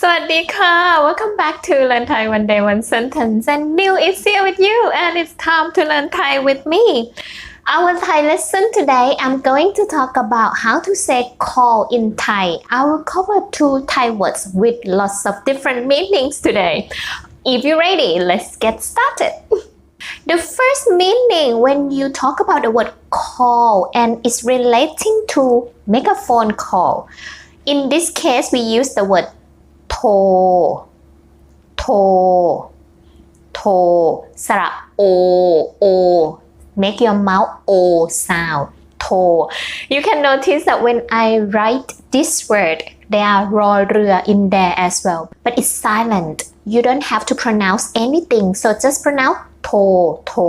สวัสดีค่ะ Welcome back to Learn Thai One Day One Sentence and New is here with you and it's time to learn Thai with me. Our Thai lesson today I'm going to talk about how to say call in Thai. I will cover two Thai words with lots of different meanings today. If you're ready, let's get started. The first meaning when you talk about the word call and it's relating to make a phone call. In this case, we use the word โทร โทร โทร สระ o o make your mouth o sound โทร you can notice that when I write this word there are รอเรือ in there as well but it's silent you don't have to pronounce anything so just pronounce โทร โทร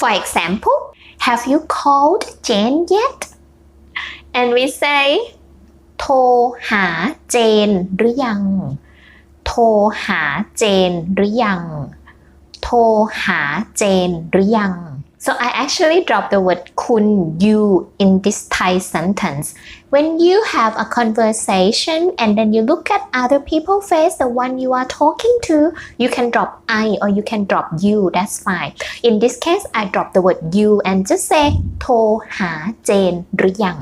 for example have you called Jane yet and we say โทรหาเจนหรือยัง โทรหาเจนหรือยัง โทรหาเจนหรือยัง so I actually dropped the word คุณ you in this Thai sentence when you have a conversation and then you look at other people's face the one you are talking to you can drop I or you can drop you that's fine in this case I drop the word you and just say โทรหาเจนหรือยัง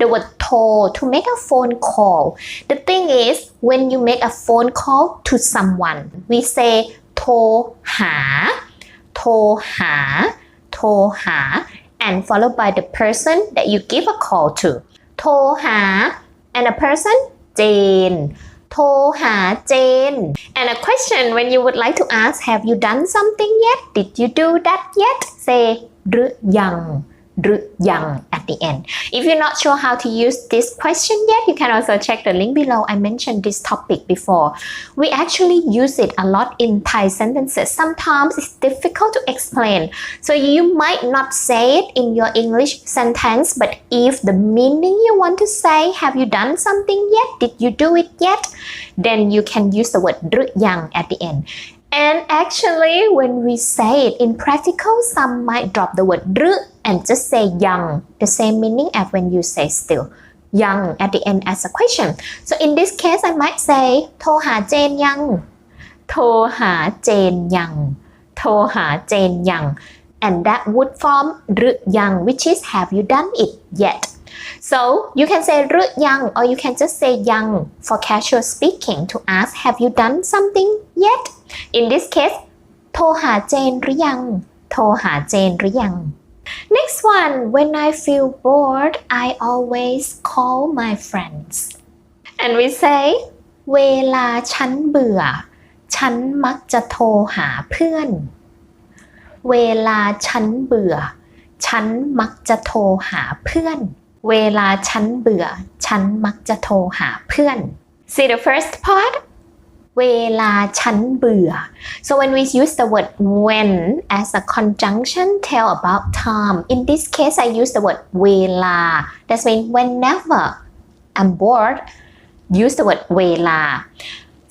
the word โทร to make a phone call the thing is when you make a phone call to someone we say โทรหา โทรหา โทรหา and followed by the person that you give a call to โทรหา and a person เจน โทรหาเจน and a question when you would like to ask have you done something yet did you do that yet say หรือยัง หรือยัง at the end if you're not sure how to use this question yet you can also check the link below I mentioned this topic before we actually use it a lot in Thai sentences sometimes it's difficult to explain so you might not say it in your English sentence but if the meaning you want to say have you done something yet did you do it yet then you can use the word หรือยัง at the end and actually when we say it in practical some might drop the word หรือ and just say young the same meaning as when you say still young at the end as a question so in this case I might say โทรหาเจนยัง โทรหาเจนยัง โทรหาเจนยัง and that would form หรือยัง which is have you done it yet so you can say หรือยัง or you can just say ยัง for casual speaking to ask have you done something yet In this case โทรหาเจนหรือยัง โทรหาเจนหรือยัง Next one when I feel bored I always call my friends and we say เวลาฉันเบื่อ ฉันมักจะโทรหาเพื่อน เวลาฉันเบื่อ ฉันมักจะโทรหาเพื่อน เวลาฉันเบื่อ ฉันมักจะโทรหาเพื่อน See the first part เวลาฉันเบื่อ so when we use the word when as a conjunction tell about time in this case I use the word เวลา that means whenever I'm bored use the word เวลา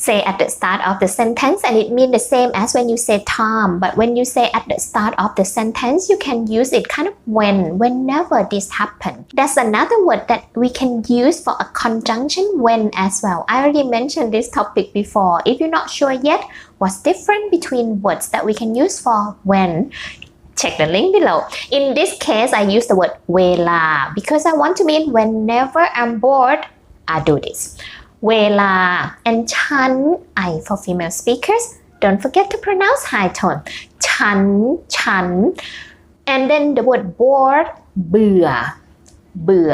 say at the start of the sentence and it means the same as when you say time but when you say at the start of the sentence you can use it kind of when whenever this happen that's another word that we can use for a conjunction when as well I already mentioned this topic before if you're not sure yet what's different between words that we can use for when check the link below in this case I use the word เวลา because I want to mean whenever I'm bored I do this เวลา and ฉัน I for female speakers don't forget to pronounce high tone ฉัน ฉัน and then the word bored เบื่อ เบื่อ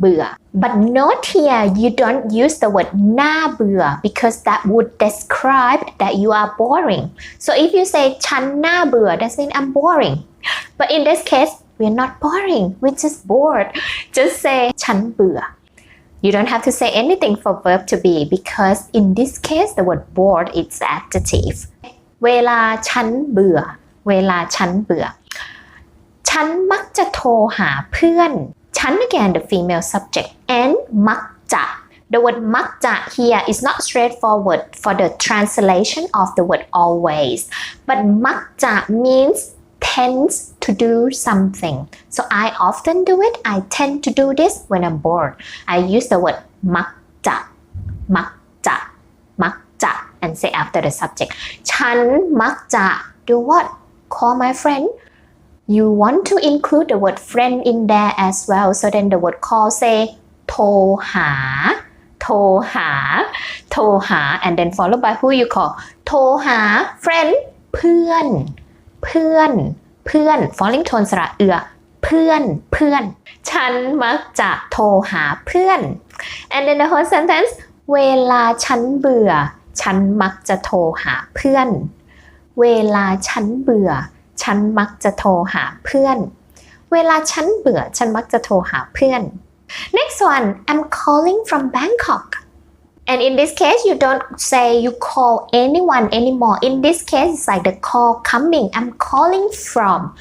เบื่อ but note here you don't use the word น่าเบื่อ because that would describe that you are boring so if you say ฉันน่าเบื่อ that means I'm boring but in this case we're not boring we're just bored just say ฉันเบื่อ You don't have to say anything for verb to be because in this case the word bored is adjective เวลาฉันเบื่อ เวลาฉันเบื่อ ฉันมักจะโทรหาเพื่อน ฉัน again the female subject and มักจะ The word มักจะ here is not straightforward for the translation of the word always but มักจะ means tends to do something. So I often do it. I tend to do this when I'm bored. I use the word มักจะ มักจะ มักจะ and say after the subject ฉันมักจะ do what call my friend you want to include the word friend in there as well so then the word call say โทรหา โทรหา โทรหา and then followed by who you call โทรหา friend เพื่อน เพื่อนเพื่อน falling tone สระเอือ เพื่อนเพื่อน ฉันมักจะโทรหาเพื่อน and then the whole sentence เวลาฉันเบื่อ ฉันมักจะโทรหาเพื่อน เวลาฉันเบื่อ ฉันมักจะโทรหาเพื่อน เวลาฉันเบื่อ ฉันมักจะโทรหาเพื่อน next one I'm calling from Bangkok and in this case you don't say you call anyone anymore in this case it's like the call coming I'm calling from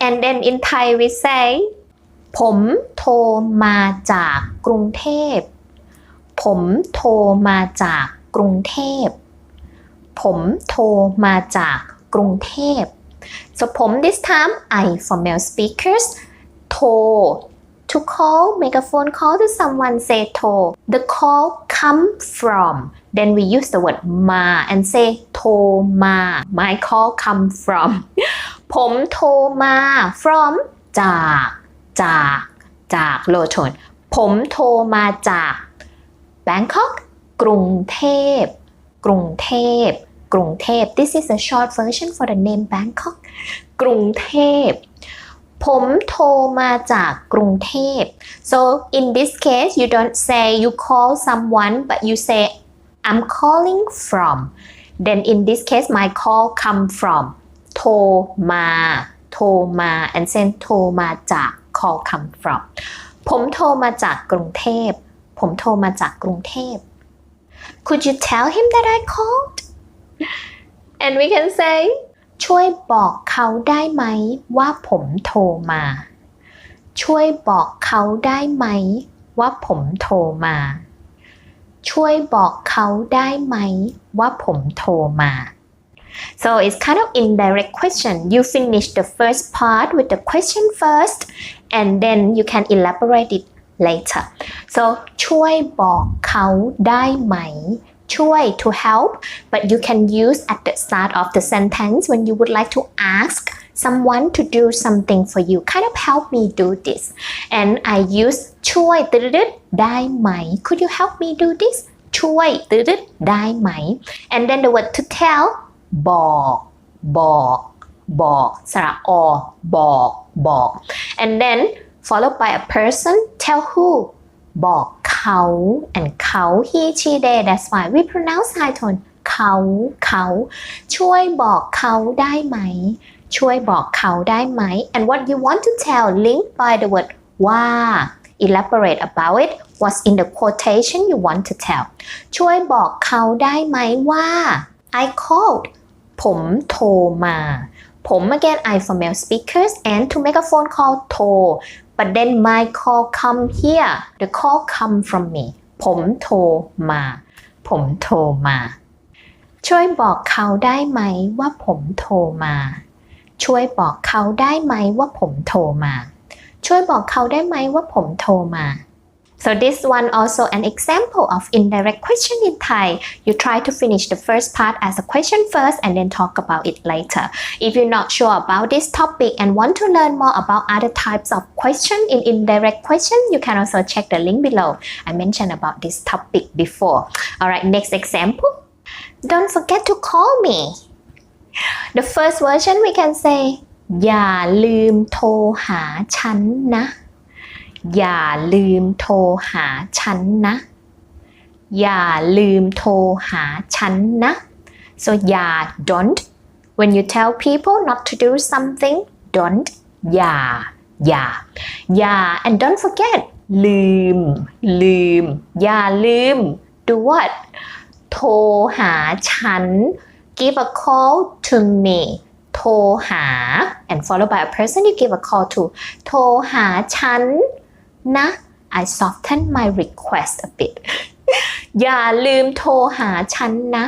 and then in Thai we say ผมโทรมาจากกรุงเทพ ผมโทรมาจากกรุงเทพ ผมโทรมาจากกรุงเทพ so ผม this time I for male speakers โทร to call make a phone call to someone say โทร the call come from then we use the word มา and say โทรมา my call come from ผมโทรมา from จาก จาก จาก low tone ผมโทรมาจาก Bangkok กรุงเทพ กรุงเทพ กรุงเทพ this is a short version for the name Bangkok กรุงเทพ ผมโทรมาจากกรุงเทพ so in this case you don't say you call someone but you say I'm calling from then in this case my call come from โทรมา โทรมา and then โทรมาจาก call come from ผมโทรมาจากกรุงเทพ ผมโทรมาจากกรุงเทพ Could you tell him that I called and we can say ช่วยบอกเขาได้ไหมว่าผมโทรมา ช่วยบอกเขาได้ไหมว่าผมโทรมา ช่วยบอกเขาได้ไหมว่าผมโทรมา so it's kind of indirect question you finish the first part with the question first and then you can elaborate it later so ช่วยบอกเขาได้ไหม ช่วย to help but you can use at the start of the sentence when you would like to ask someone to do something for you kind of help me do this and I use ช่วยตึดๆได้ไหม could you help me do this ช่วยตึดๆได้ไหม and then the word to tell บอก บอก บอก สระอ บอก บอก and then followed by a person tell who บอกเขา and เขา he she they that's why we pronounce high tone เขาเขา ช่วยบอกเขาได้ไหม ช่วยบอกเขาได้ไหม and what you want to tell link by the word ว่า elaborate about it what's in the quotation you want to tell ช่วยบอกเขาได้ไหมว่า I called ผมโทรมา ผม again I for male speakers and to make a phone call โทร but then my call come here the call come from me ผมโทรมา ผมโทรมา ช่วยบอกเขาได้ไหมว่าผมโทรมา ช่วยบอกเขาได้ไหมว่าผมโทรมา ช่วยบอกเขาได้ไหมว่าผมโทรมา So this one also an example of indirect question in Thai. You try to finish the first part as a question first and then talk about it later. If you're not sure about this topic and want to learn more about other types of question in indirect question, you can also check the link below. I mentioned about this topic before. All right, next example. Don't forget to call me. The first version we can say อย่าลืมโทรหาฉันนะ อย่าลืมโทรหาฉันนะ อย่าลืมโทรหาฉันนะ so อย่า don't when you tell people not to do something don't อย่า อย่า อย่า and don't forget ลืม ลืม อย่าลืม do what โทรหาฉัน give a call to me โทรหา and followed by a person you give a call to โทรหาฉัน นะ I soften my request a bit อย่าลืมโทรหาฉันนะ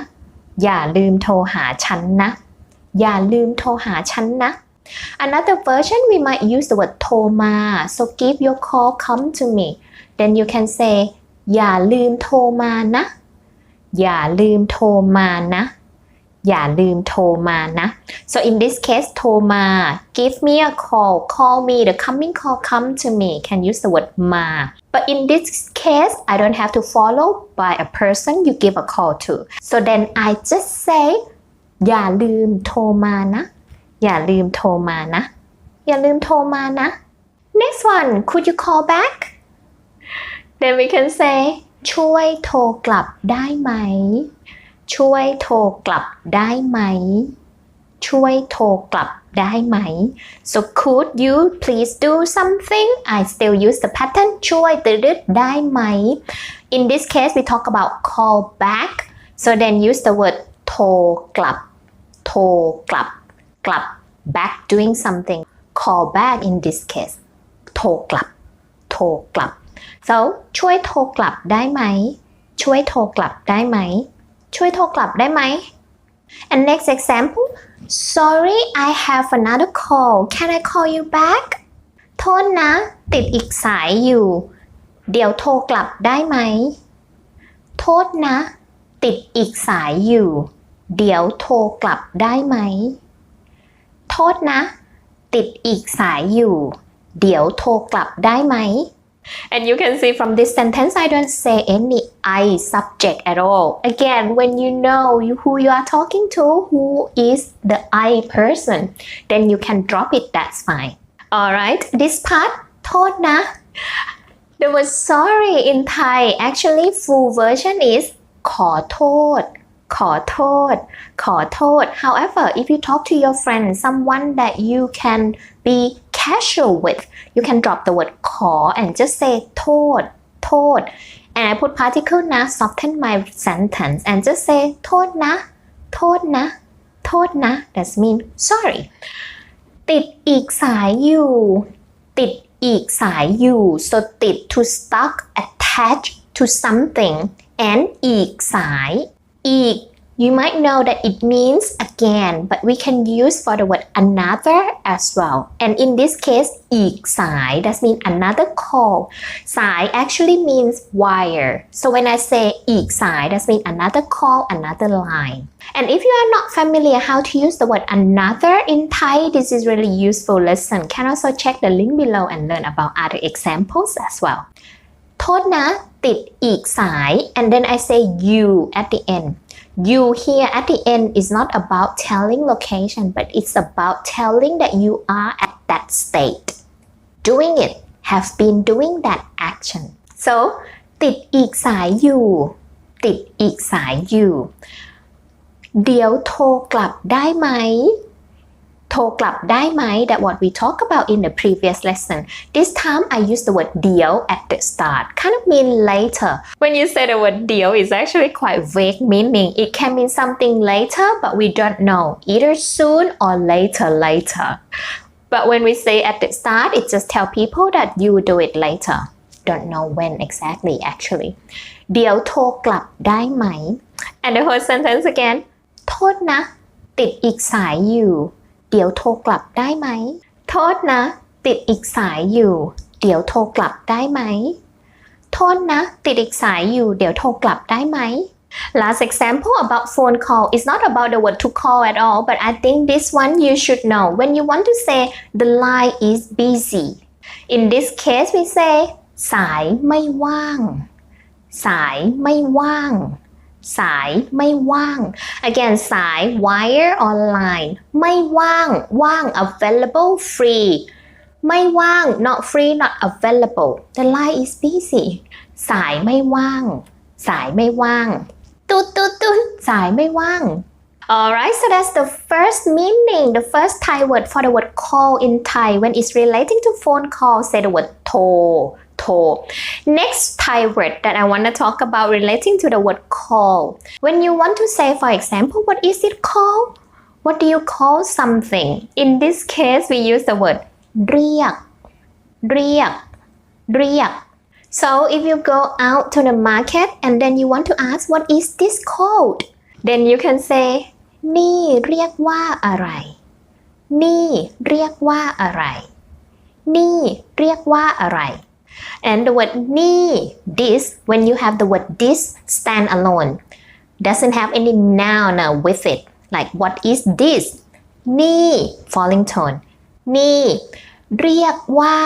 อย่าลืมโทรหาฉันนะ อย่าลืมโทรหาฉันนะ Another version we might use the word โทรมา so give your call come to me then you can say อย่าลืมโทรมานะ อย่าลืมโทรมานะ อย่าลืมโทรมานะ so in this case โทรมา give me a call call me the coming call come to me can use the word มา but in this case I don't have to follow by a person you give a call to so then I just say อย่าลืมโทรมานะ อย่าลืมโทรมานะ อย่าลืมโทรมานะ next one could you call back then we can say ช่วยโทรกลับได้ไหม ช่วยโทรกลับได้ไหม ช่วยโทรกลับได้ไหม so could you please do something I still use the pattern ช่วยตืดได้ไหม in this case we talk about call back so then use the word โทรกลับ โทรกลับ กลับ back doing something call back in this case โทรกลับ โทรกลับ so ช่วยโทรกลับได้ไหม ช่วยโทรกลับได้ไหม ช่วยโทรกลับได้ไหม and next example sorry I have another call can I call you back โทษนะ ติดอีกสายอยู่ เดี๋ยวโทรกลับได้ไหม โทษนะ ติดอีกสายอยู่ เดี๋ยวโทรกลับได้ไหม โทษนะ ติดอีกสายอยู่ เดี๋ยวโทรกลับได้ไหม And you can see from this sentence, I don't say any I subject at all. Again, when you know you, who you are talking to, who is the I person, then you can drop it, that's fine. Alright, this part, โทษนะ The word sorry in Thai, actually full version is ขอโทษ ขอโทษ ขอโทษ However, if you talk to your friend, someone that you can be casual with, you can drop the word ขอ and just say โทษ โทษ and I put particle นะ soften my sentence and just say โทษนะ โทษนะ โทษนะ that's mean sorry ติดอีกสายอยู่ ติดอีกสายอยู่ so ติด to stuck attach to something and อีกสาย อีก you might know that it means again but we can use for the word another as well and in this case อีกสาย that means another call สาย actually means wire so when I say อีกสาย that means another call another line and if you are not familiar how to use the word another in Thai this is really useful lesson can also check the link below and learn about other examples as well โทษนะ ติดอีกสาย and then I say you at the end you here at the end is not about telling location but it's about telling that you are at that state doing it have been doing that action so ติดอีกสายอยู่ ติดอีกสายอยู่ เดี๋ยวโทรกลับได้ไหม โทรกลับได้ไหม that what we talked about in the previous lesson this time I use the word เดี๋ยว at the start kind of mean later when you say the word เดี๋ยว is actually quite vague meaning it can mean something later but we don't know either soon or later later but when we say at the start it just tell people that you will do it later don't know when exactly actually เดี๋ยวโทรกลับได้ไหม and the whole sentence again โทษนะ ติดอีกสายอยู่ เดี๋ยวโทรกลับได้ไหม โทษนะ ติดอีกสายอยู่ เดี๋ยวโทรกลับได้ไหม โทษนะ ติดอีกสายอยู่ เดี๋ยวโทรกลับได้ไหม Last example about phone call is not about the word to call at all, but I think this one you should know. When you want to say the line is busy, in this case we say สายไม่ว่าง สายไม่ว่าง สายไม่ว่าง again สาย wire or line ไม่ว่าง ว่าง available free ไม่ว่าง not free not available the line is busy สายไม่ว่าง สายไม่ว่าง ตุ๊ดตุ๊ดตุ๊ดสายไม่ว่าง Alright, so that's the first meaning, the first Thai word for the word call in Thai. When it's relating to phone call, say the word โทร โทร Next Thai word that I want to talk about relating to the word call. When you want to say, for example, what is it called? What do you call something? In this case, we use the word เรียก เรียก เรียก So if you go out to the market and then you want to ask what is this called then you can say นี่เรียกว่าอะไร นี่เรียกว่าอะไร นี่เรียกว่าอะไร and the word นี่ this when you have the word this stand alone doesn't have any noun uh, with it like what is this นี่ falling tone นี่ เรียกว่า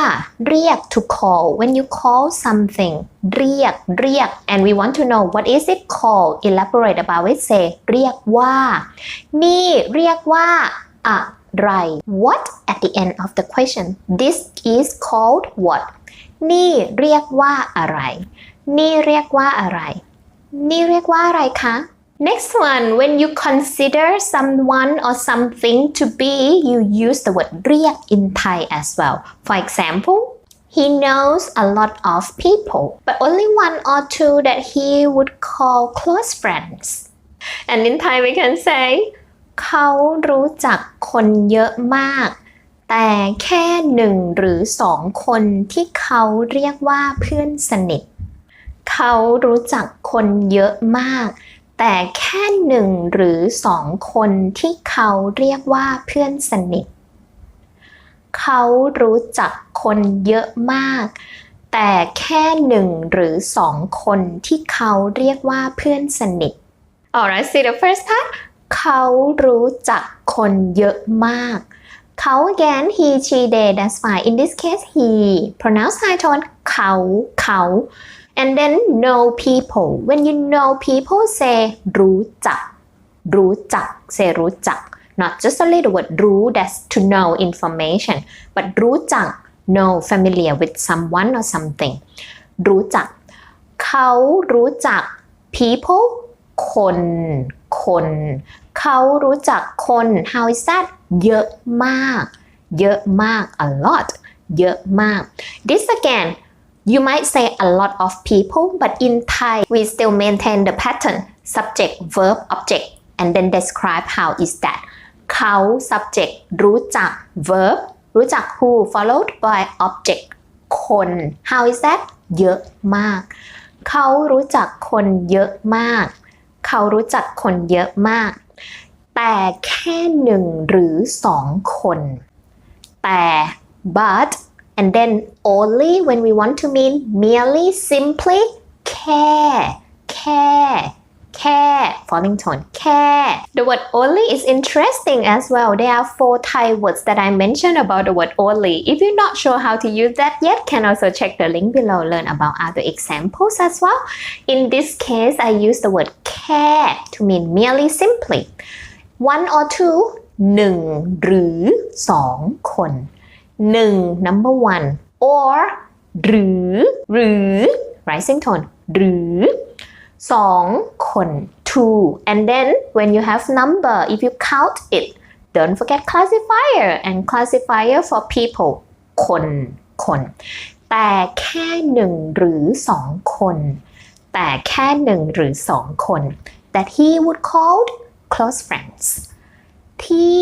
เรียก to call when you call something เรียก เรียก and we want to know what is it called elaborate about it say เรียกว่า นี่เรียกว่าอะไร what at the end of the question this is called what นี่เรียกว่าอะไร นี่เรียกว่าอะไร นี่เรียกว่าอะไรคะ Next one when you consider someone or something to be you use the word เรียก in Thai as well for example he knows a lot of people but only one or two that he would call close friends and in Thai we can say เขารู้จักคนเยอะมาก แต่แค่หนึ่งหรือสองคนที่เขาเรียกว่าเพื่อนสนิท เขารู้จักคนเยอะมาก แต่แค่หนึ่งหรือสองคนที่เขาเรียกว่าเพื่อนสนิท เขารู้จักคนเยอะมาก แต่แค่หนึ่งหรือสองคนที่เขาเรียกว่าเพื่อนสนิท Alright see the first part เขารู้จักคนเยอะมาก เขา again he she they that's fine in this case he pronounce high tone เขาเขา and then know people when you know people say รู้จัก รู้จัก say รู้จัก not just only the word รู้ that's to know information but รู้จัก know familiar with someone or something รู้จัก เขารู้จัก people คน คน เขารู้จักคน how is that เยอะมาก เยอะมาก a lot เยอะมาก this again you might say a lot of people but in Thai we still maintain the pattern subject verb object and then describe how is that เขา subject รู้จัก verb รู้จัก who followed by object คน how is that เยอะมาก เขารู้จักคนเยอะมาก เขารู้จักคนเยอะมาก แต่แค่หนึ่งหรือสองคน แต่ but and then only when we want to mean merely simply แค่ แค่ แค่ falling tone แค่ the word only is interesting as well there are four Thai words that I mentioned about the word only if you're not sure how to use that yet can also check the link below learn about other examples as well in this case I use the word แค่ to mean merely simply one or two หนึ่งหรือสองคน หนึ่ง number one or หรือ หรือ rising tone หรือสอง คน two and then when you have number if you count it don't forget classifier and classifier for people คนคน แต่แค่หนึ่งหรือสองคน แต่แค่หนึ่งหรือสองคน that he would call close friends ที่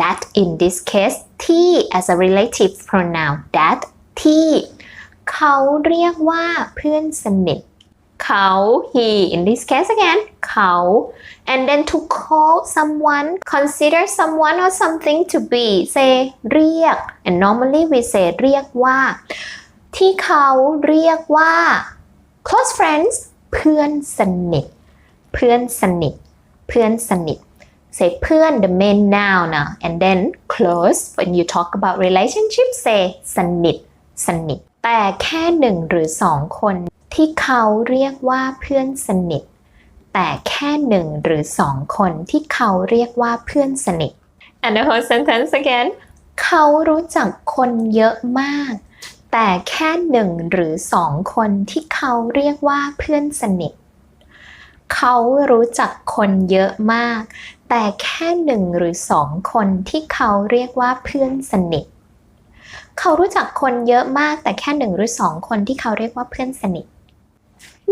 that in this case ที่ as a relative pronoun that ที่ เขาเรียกว่าเพื่อนสนิท เขา he in this case again เขา and then to call someone consider someone or something to be say เรียก and normally we say เรียกว่า ที่เขาเรียกว่า close friends เพื่อนสนิท เพื่อนสนิท เพื่อนสนิท say เพื่อน the main noun นะ and then close when you talk about relationship say สนิท สนิท แต่แค่หนึ่งหรือสองคน ที่เขาเรียกว่าเพื่อนสนิท แต่แค่หนึ่งหรือสองคนที่เขาเรียกว่าเพื่อนสนิท and the whole sentence again เขารู้จักคนเยอะมาก แต่แค่หนึ่งหรือสองคนที่เขาเรียกว่าเพื่อนสนิท เขารู้จักคนเยอะมาก แต่แค่หนึ่งหรือสองคนที่เขาเรียกว่าเพื่อนสนิท เขารู้จักคนเยอะมาก แต่แค่หนึ่งหรือสองคนที่เขาเรียกว่าเพื่อนสนิท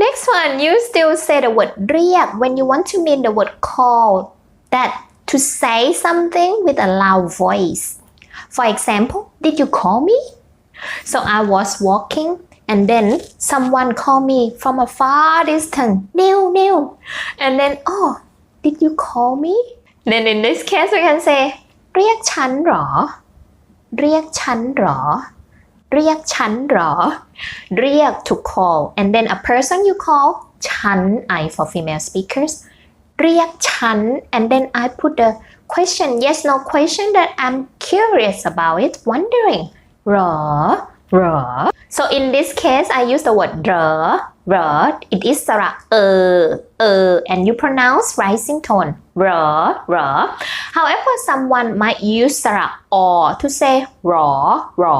Next one you still say the word เรียก when you want to mean the word call that to say something with a loud voice for example did you call me so I was walking and then someone called me from a far distance Neil Neil and then oh did you call me then in this case we can say เรียกฉันหรอ เรียกฉันหรอ เรียกฉันหรอ เรียก to call and then a person you call ฉัน I for female speakers เรียกฉัน and then I put the question yes no question that I'm curious about it wondering หรอหรอ so in this case I use the word เหรอเหรอ it is สระเออเออ and you pronounce rising tone เหรอเหรอ however someone might use สระ or to say หรอหรอ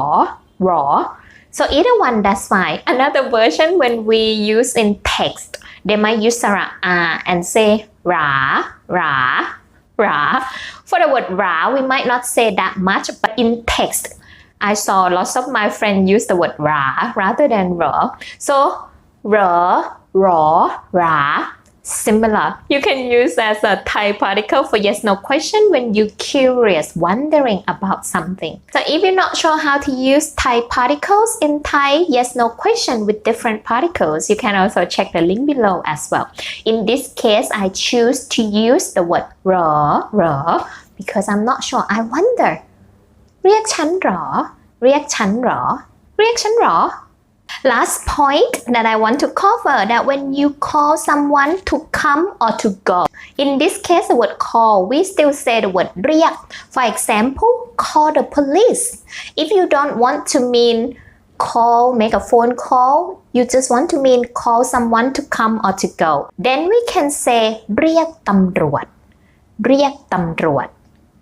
raw. So either one, that's fine. Another version when we use in text, they might use sara uh, and say ra, ra, ra. For the word ra, we might not say that much, but in text, I saw lots of my friends use the word ra rather than ra. So ra, ra, ra, similar you can use as a Thai particle for yes no question when you're curious wondering about something so if you're not sure how to use Thai particles in Thai yes no question with different particles you can also check the link below as well in this case I choose to use the word เหรอเหรอ because I'm not sure I wonder เรียกฉันเหรอ เรียกฉันเหรอ เรียกฉันเหรอ Last point that I want to cover that when you call someone to come or to go. In this case, the word call, we still say the word เรียก For example, call the police. If you don't want to mean call, make a phone call, you just want to mean call someone to come or to go. Then we can say เรียกตำรวจ เรียกตำรวจ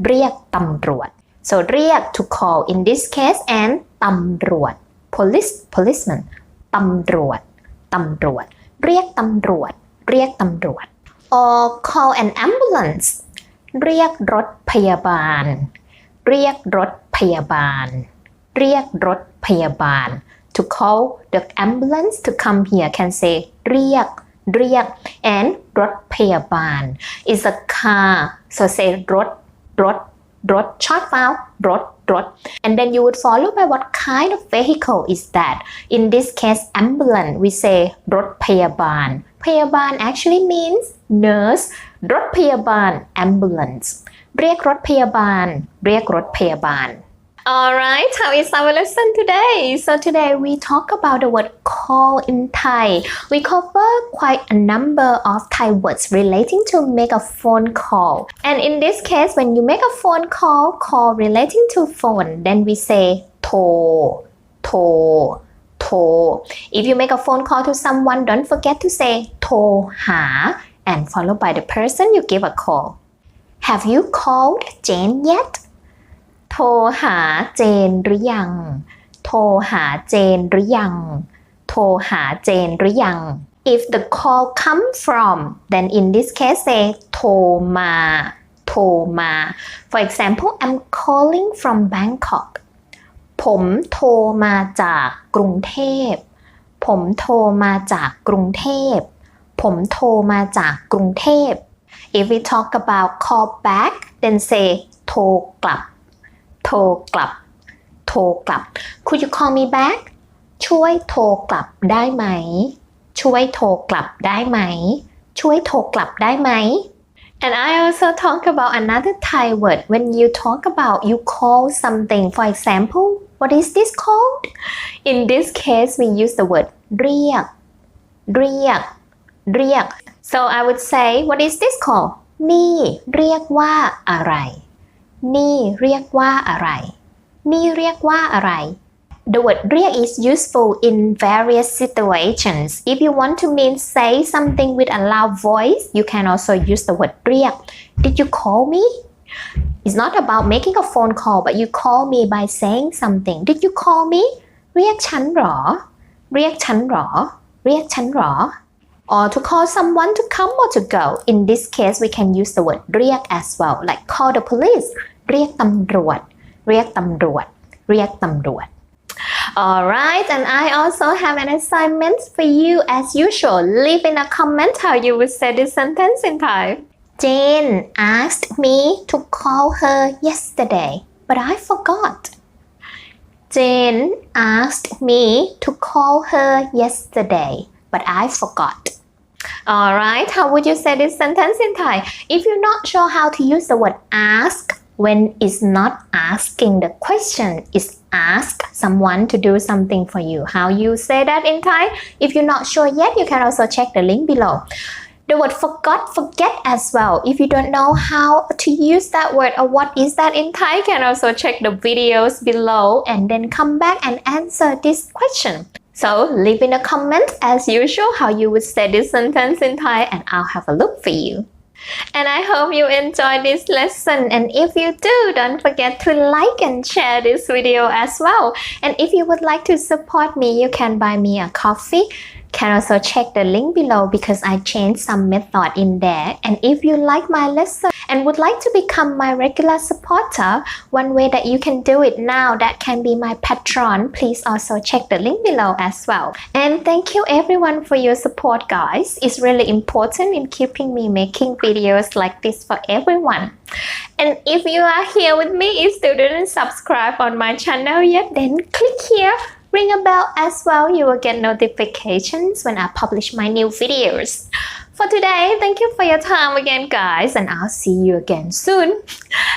เรียกตำรวจ so เรียก to call in this case and ตำรวจ police policeman ตำรวจ ตำรวจ เรียกตำรวจ เรียกตำรวจ or call an ambulance เรียกรถพยาบาล เรียกรถพยาบาล เรียกรถพยาบาล to call the ambulance to come here can say เรียก เรียก and รถพยาบาล is a car so say รถ รถ รถ short file รถ รถ and then you would follow by what kind of vehicle is that in this case ambulance we say รถพยาบาล พยาบาล actually means nurse รถพยาบาล ambulance เรียกรถพยาบาล เรียกรถพยาบาล Alright, how is our lesson today? So today we talk about the word call in Thai. We cover quite a number of Thai words relating to make a phone call. And in this case, when you make a phone call, call relating to phone, then we say to, to, to. If you make a phone call to someone, don't forget to say to ha and followed by the person you give a call. Have you called Jane yet? โทรหาเจนหรือยัง โทรหาเจนหรือยัง โทรหาเจนหรือยัง if the call come from then in this case say โทรมา โทรมา for example I'm calling from Bangkok ผมโทรมาจากกรุงเทพ ผมโทรมาจากกรุงเทพ ผมโทรมาจากกรุงเทพ if we talk about call back then say โทรกลับ โทรกลับ โทรกลับ Could you call me back ช่วยโทรกลับได้ไหม ช่วยโทรกลับได้ไหม ช่วยโทรกลับได้ไหม And I also talk about another Thai word when you talk about you call something for example what is this called in this case we use the word เรียก เรียก เรียก so I would say what is this called นี่เรียกว่าอะไร นี่เรียกว่าอะไร นี่เรียกว่าอะไร The word เรียก is useful in various situations. If you want to mean say something with a loud voice, you can also use the word เรียก Did you call me? It's not about making a phone call, but you call me by saying something. Did you call me? เรียกฉันหรอ เรียกฉันหรอ เรียกฉันหรอ or to call someone to come or to go. In this case, we can use the word เรียก as well, like call the police เรียกตำรวจ เรียกตำรวจ เรียกตำรวจ Alright, and I also have an assignment for you as usual. Leave in a comment how you would say this sentence in Thai. Jane asked me to call her yesterday, but I forgot. Jane asked me to call her yesterday, but I forgot. Alright, how would you say this sentence in Thai? If you're not sure how to use the word ask, when it's not asking the question, it's ask someone to do something for you. How you say that in Thai? If you're not sure yet, you can also check the link below. the word forgot, forget as well. If you don't know how to use that word or what is that in Thai, you can also check the videos below and then come back and answer this question. So leave in a comment as usual how you would say this sentence in Thai and I'll have a look for you. And I hope you enjoyed this lesson. And if you do, don't forget to like and share this video as well. And if you would like to support me, you can buy me a coffee. Can also check the link below because I changed some method in there. And if you like my lesson and would like to become my regular supporter, one way that you can do it now that can be my patron. Please also check the link below as well. And thank you everyone for your support, guys. It's really important in keeping me making videos like this for everyone. And if you are here with me, if you didn't subscribe on my channel yet, then click here ring a bell as well. You will get notifications when I publish my new videos. For today, thank you for your time again, guys, and I'll see you again soon.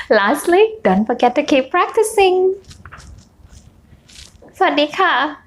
Lastly, don't forget to keep practicing. สวัสดีค่ะ